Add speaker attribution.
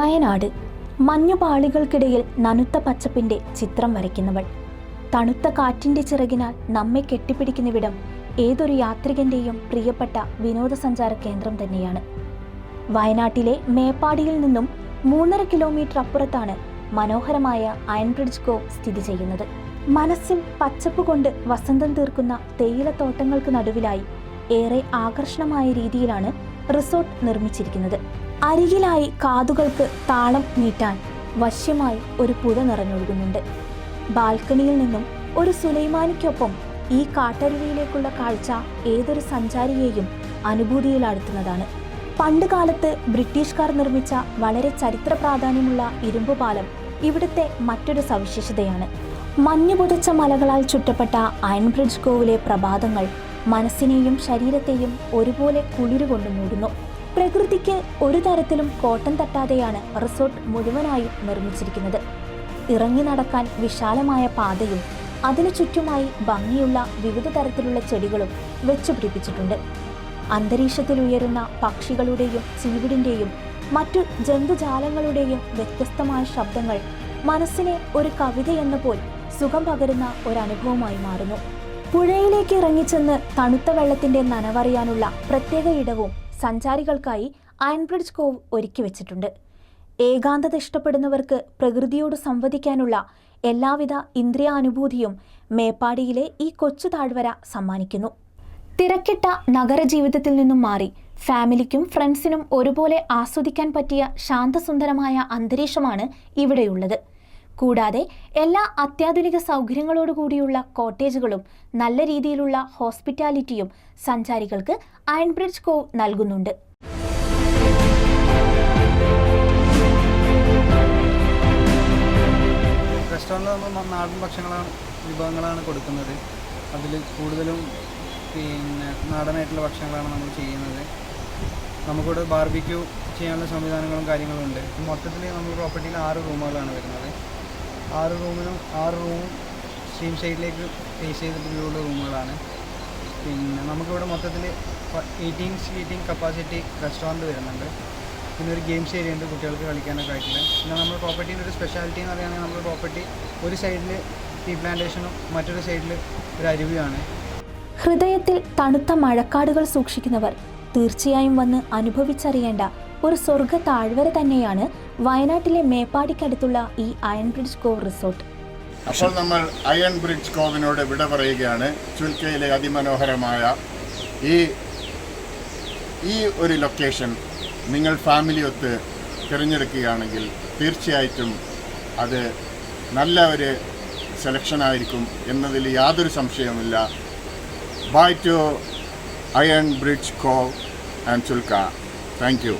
Speaker 1: വയനാട് മഞ്ഞുപാളികൾക്കിടയിൽ നനുത്ത പച്ചപ്പിന്റെ ചിത്രം വരയ്ക്കുന്നവൾ. തണുത്ത കാറ്റിന്റെ ചിറകിനാൽ നമ്മെ കെട്ടിപ്പിടിക്കുന്നിവിടം ഏതൊരു യാത്രികന്റെയും പ്രിയപ്പെട്ട വിനോദസഞ്ചാര കേന്ദ്രം തന്നെയാണ്. വയനാട്ടിലെ മേപ്പാടിയിൽ നിന്നും മൂന്നര കിലോമീറ്റർ അപ്പുറത്താണ് മനോഹരമായ അയൺബ്രിഡ്ജ് ഗോ സ്ഥിതി ചെയ്യുന്നത്. മനസ്സിൽ പച്ചപ്പ് കൊണ്ട് വസന്തം തീർക്കുന്ന തേയിലത്തോട്ടങ്ങൾക്ക് നടുവിലായി ഏറെ ആകർഷണമായ രീതിയിലാണ് റിസോർട്ട് നിർമ്മിച്ചിരിക്കുന്നത്. അരികിലായി കാതുകൾക്ക് താളം നീട്ടാൻ വശ്യമായി ഒരു പുഴ നിറഞ്ഞൊഴുകുന്നുണ്ട്. ബാൽക്കണിയിൽ നിന്നും ഒരു സുലൈമാനിക്കൊപ്പം ഈ കാട്ടരുവിയിലേക്കുള്ള കാഴ്ച ഏതൊരു സഞ്ചാരിയെയും അനുഭൂതിയിലാഴ്ത്തുന്നതാണ് പണ്ട് കാലത്ത് ബ്രിട്ടീഷുകാർ നിർമ്മിച്ച വളരെ ചരിത്ര പ്രാധാന്യമുള്ള ഇരുമ്പ് പാലം ഇവിടുത്തെ മറ്റൊരു സവിശേഷതയാണ്. മഞ്ഞു പുതച്ച മലകളാൽ ചുറ്റപ്പെട്ട അയൺബ്രിഡ്ജ് കോവിലെ പ്രഭാതങ്ങൾ മനസ്സിനെയും ശരീരത്തെയും ഒരുപോലെ കുളിരുകൊണ്ട് മൂടുന്നു. പ്രകൃതിക്ക് ഒരു തരത്തിലും കോട്ടം തട്ടാതെയാണ് റിസോർട്ട് മുഴുവനായും നിർമ്മിച്ചിരിക്കുന്നത്. ഇറങ്ങി നടക്കാൻ വിശാലമായ പാതയും അതിനു ചുറ്റുമായി ഭംഗിയുള്ള വിവിധ തരത്തിലുള്ള ചെടികളും വെച്ചുപിടിപ്പിച്ചിട്ടുണ്ട് അന്തരീക്ഷത്തിൽ ഉയരുന്ന പക്ഷികളുടെയും ചീവിടിന്റെയും മറ്റു ജന്തുജാലങ്ങളുടെയും വ്യത്യസ്തമായ ശബ്ദങ്ങൾ മനസ്സിനെ ഒരു കവിതയെന്ന പോൽ സുഖം പകരുന്ന ഒരനുഭവമായി മാറുന്നു. പുഴയിലേക്ക് ഇറങ്ങിച്ചെന്ന് തണുത്ത വെള്ളത്തിന്റെ നനവറിയാനുള്ള പ്രത്യേക ഇടവും സഞ്ചാരികൾക്കായി അയൺബ്രിഡ്ജ് കോവ് ഒരുക്കി വെച്ചിട്ടുണ്ട്. ഏകാന്തത ഇഷ്ടപ്പെടുന്നവർക്ക് പ്രകൃതിയോട് സംവദിക്കാനുള്ള എല്ലാവിധ ഇന്ദ്രിയാനുഭൂതിയും മേപ്പാടിയിലെ ഈ കൊച്ചു താഴ്വര സമ്മാനിക്കുന്നു. തിരക്കിട്ട നഗരജീവിതത്തിൽ നിന്നും മാറി ഫാമിലിക്കും ഫ്രണ്ട്സിനും ഒരുപോലെ ആസ്വദിക്കാൻ പറ്റിയ ശാന്തസുന്ദരമായ അന്തരീക്ഷമാണ് ഇവിടെയുള്ളത്. കൂടാതെ എല്ലാ അത്യാധുനിക സൗകര്യങ്ങളോട് കൂടിയുള്ള കോട്ടേജുകളും നല്ല രീതിയിലുള്ള ഹോസ്പിറ്റാലിറ്റിയും സഞ്ചാരികൾക്ക് അയൺബ്രിഡ്ജ് കോവ് നൽകുന്നുണ്ട്.
Speaker 2: നാടൻ ഭക്ഷണങ്ങളാണ് വിഭവങ്ങളാണ് കൊടുക്കുന്നത്. അതിൽ കൂടുതലും പിന്നെ നാടനായിട്ടുള്ള ഭക്ഷണങ്ങളാണ് നമ്മൾ ചെയ്യുന്നത്. നമുക്കിവിടെ ബാർബിക്യൂ ചെയ്യാനുള്ള സംവിധാനങ്ങളും കാര്യങ്ങളും ഉണ്ട്. മൊത്തത്തിൽ നമ്മൾ പ്രോപ്പർട്ടിയിൽ ആറ് റൂമുകളാണ് വരുന്നത്. ആറ് റൂമിനും ആറ് റൂമും സ്ട്രീം സൈഡിലേക്ക് ഫേസ് ചെയ്തിട്ടുള്ള റൂമുകളാണ്. പിന്നെ നമുക്കിവിടെ മൊത്തത്തിൽ എയ്റ്റീൻ സീറ്റിംഗ് കപ്പാസിറ്റി റെസ്റ്റോറന്റ് വരുന്നുണ്ട്. പിന്നെ ഒരു ഗെയിംസ് ഏരിയ ഉണ്ട് കുട്ടികൾക്ക് കളിക്കാനൊക്കെ ആയിട്ടുള്ള പിന്നെ നമ്മുടെ പ്രോപ്പർട്ടീന്റെ ഒരു സ്പെഷ്യാലിറ്റി എന്ന് പറയുകയാണെങ്കിൽ നമ്മുടെ പ്രോപ്പർട്ടി ഒരു സൈഡിൽ ടീ പ്ലാന്റേഷനും മറ്റൊരു സൈഡിൽ ഒരു അരുവിയാണ്
Speaker 1: ഹൃദയത്തിൽ തണുത്ത മഴക്കാടുകൾ സൂക്ഷിക്കുന്നവർ തീർച്ചയായും വന്ന് അനുഭവിച്ചറിയേണ്ട ഒരു സ്വർഗ താഴ്വര തന്നെയാണ് വയനാട്ടിലെ മേപ്പാടിക്കടുത്തുള്ള ഈ അയൺ ബ്രിഡ്ജ് കോവ് റിസോർട്ട്
Speaker 3: അപ്പോൾ നമ്മൾ അയൺ ബ്രിഡ്ജ് കോവിനോട് വിട പറയുകയാണ്. ചുൽക്കയിലെ അതിമനോഹരമായ ഈ ഈ ഒരു ലൊക്കേഷൻ നിങ്ങൾ ഫാമിലി ഒത്ത് തിരഞ്ഞെടുക്കുകയാണെങ്കിൽ തീർച്ചയായിട്ടും അത് നല്ല ഒരു സെലക്ഷൻ ആയിരിക്കും എന്നതിൽ യാതൊരു സംശയവുമില്ല. Bye to Iron Bridge Cove and Chulka thank U